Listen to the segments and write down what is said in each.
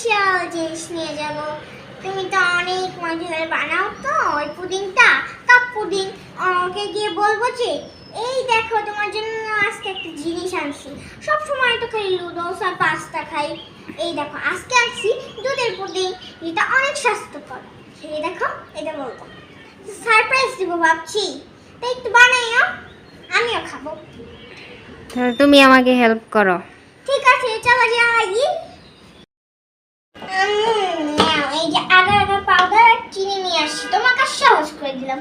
Special জিনিস নিয়ে যাব। তুমি তো অনেক মজার বানাও তো, ওই পুডিংটা কাপ পুডিং ওকে গিয়ে বলব যে, এই দেখো, তোমার জন্য আজকে একটা জিনিস আনছি। সব সময় তো খাই লুডোস আর পাস্তা খাই। এই দেখো, আজকে আনছি দুধের পুডিং যেটা অনেক স্বাস্থ্যকর। এই দেখো, এটা বলব। সারপ্রাইজ দিব ভাবছি। তাই একটু বানাইও, আমিও খাব। তুমি আমাকে হেল্প করো। আসছি। তোমার কাজ সহজ করে দিলাম।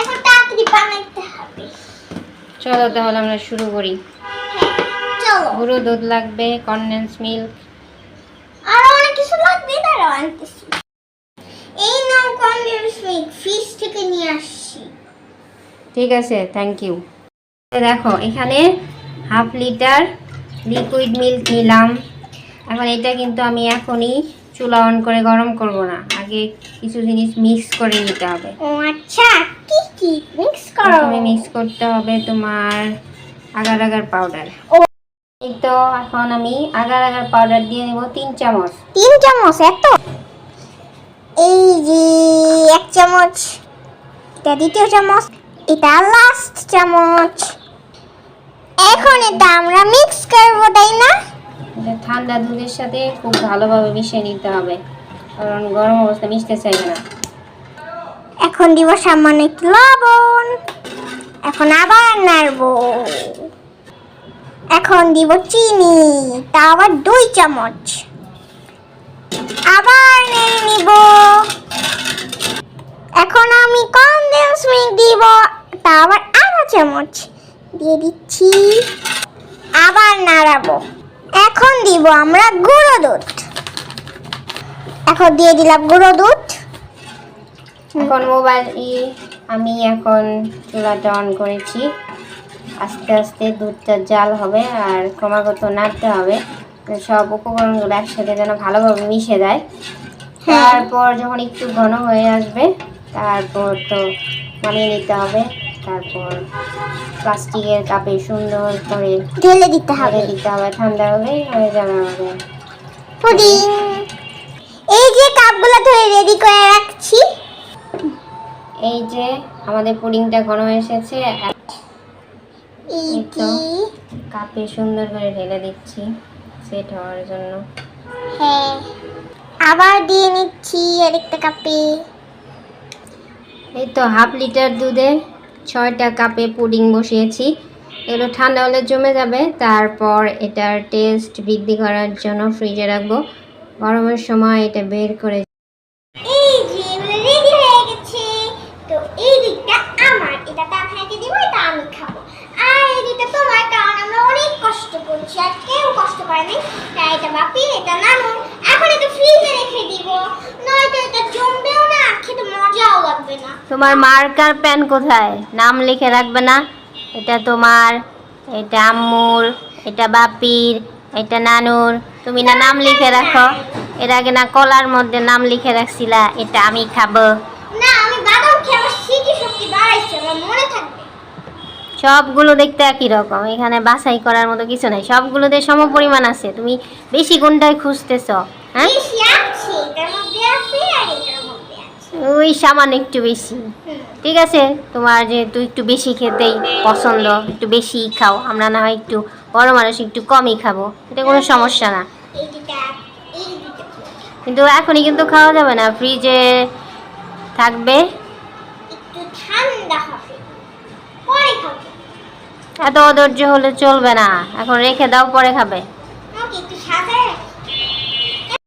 এখন তাড়াতাড়ি বানাইতে হবে। চলো তাহলে আমরা শুরু করি। হ্যাঁ, গুঁড়ো দুধ লাগবে কনডেন্স মিল্ক আর অনেক কিছু লাগবে তারাও আনতেছি। এই নাও কনডেন্স মিল্ক ফ্রিজ থেকে নিয়ে আসছি। ঠিক আছে থ্যাংক ইউ দেখো এখানে হাফ লিটার লিকুইড মিল্ক নিলাম। এখন এটা কিন্তু আমি এখনই চুলা অন করে গরম করব না। আগে কিছু জিনিস মিক্স করে নিতে হবে। ও আচ্ছা কি কি মিক্স করো? প্রথমে মিক্স করতে হবে তোমার আগার আগার পাউডার ও। এই তো এখন আমি আগার আগার পাউডার দিয়ে নেব তিন চামচ। তিন চামচ এত? এই যে এক চামচ এটা দ্বিতীয় চামচ এটা লাস্ট চামচ। এখন এটা আমরা মিক্স করব তাই না? ঠান্ডা দুধের সাথে খুব ভালোভাবে মিশিয়ে নিতে হবে। কারণ গরম অবস্থা মিশতে চাইবে না। এখন দিব সামান্য একটু লবণ। এখন আবার নাড়বো। এখন দিব চিনি। তা আবার দুই চামচ। আবার নেড়ে নিব। এখন আমি কনডেন্স মিল্ক দিব। তা আবার আধা চামচ। দিয়ে দিচ্ছি। আবার নাড়াবো। এখন দিব আমরা গুঁড়ো দুধ। এখন দিয়ে দিলাম গুঁড়ো দুধ। এখন মোবাইল ই আমি এখন চুলাটা অন করেছি। আস্তে আস্তে দুধটা জাল হবে আর ক্রমাগত নাড়তে হবে। সব উপকরণগুলো একসাথে যেন ভালোভাবে মিশে যায়। হ্যাঁ। তারপর যখন একটু ঘন হয়ে আসবে তারপর তো নামিয়ে নিতে হবে। তারপর প্লাস্টিকের কাপে সুন্দর করে ঢেলে দিতে হবে। দিতে হবে ঠান্ডা হলেই হয়ে যাবে আমাদের। পুডিং এই যে কাপগুলো ধরে রেডি করে রাখছি। এই যে আমাদের পুডিংটা হয়ে এসেছে। কাপে সুন্দর করে ঢেলে দিচ্ছি সেট হওয়ার জন্য। হ্যাঁ। আবার দিয়ে নিচ্ছি আরেকটা কাপে এই তো হাফ লিটার দুধে ছয়টা কাপে পুডিং বসিয়েছি। এগুলো ঠান্ডা হলে জমে যাবে। তারপর এটার টেস্ট বৃদ্ধি করার জন্য ফ্রিজে রাখব। গরমের সময় এটা বের করে কষ্ট করেনি তাই এটা বাপি, এটা এখন ফ্রিজে রেখে দিব। নয়তো এটা জমবেও না খেতে মজাও লাগবে না তোমার মার্কার পেন কোথায়? নাম লিখে রাখবে না। এটা তোমার এটা আম্মুর এটা বাপির এটা নানুর। তুমি না নাম লিখে রাখো। এর আগে না কলার মধ্যে নাম লিখে রাখছিলা এটা আমি খাব। না আমি বাদাম খেয়ে আমার স্মৃতি শক্তি বাড়াইছে আমার মনে থাকবে। সবগুলো দেখতে একই রকম। এখানে বাছাই করার মতো কিছু নাই। সবগুলোতে সম পরিমাণ আছে। তুমি বেশি কোনটায় খুঁজতেছ হ্যাঁ? ওই সামান্য একটু বেশি। ঠিক আছে? তোমার যেহেতু একটু বেশি খেতেই পছন্দ, একটু বেশি খাও, আমরা না হয় একটু বড় মানুষ একটু কমই খাব। এটা কোনো সমস্যা না। কিন্তু এখনই কিন্তু খাওয়া যাবে না ফ্রিজে থাকবে। এত অধৈর্য হলে চলবে না। এখন রেখে দাও, পরে খাবে।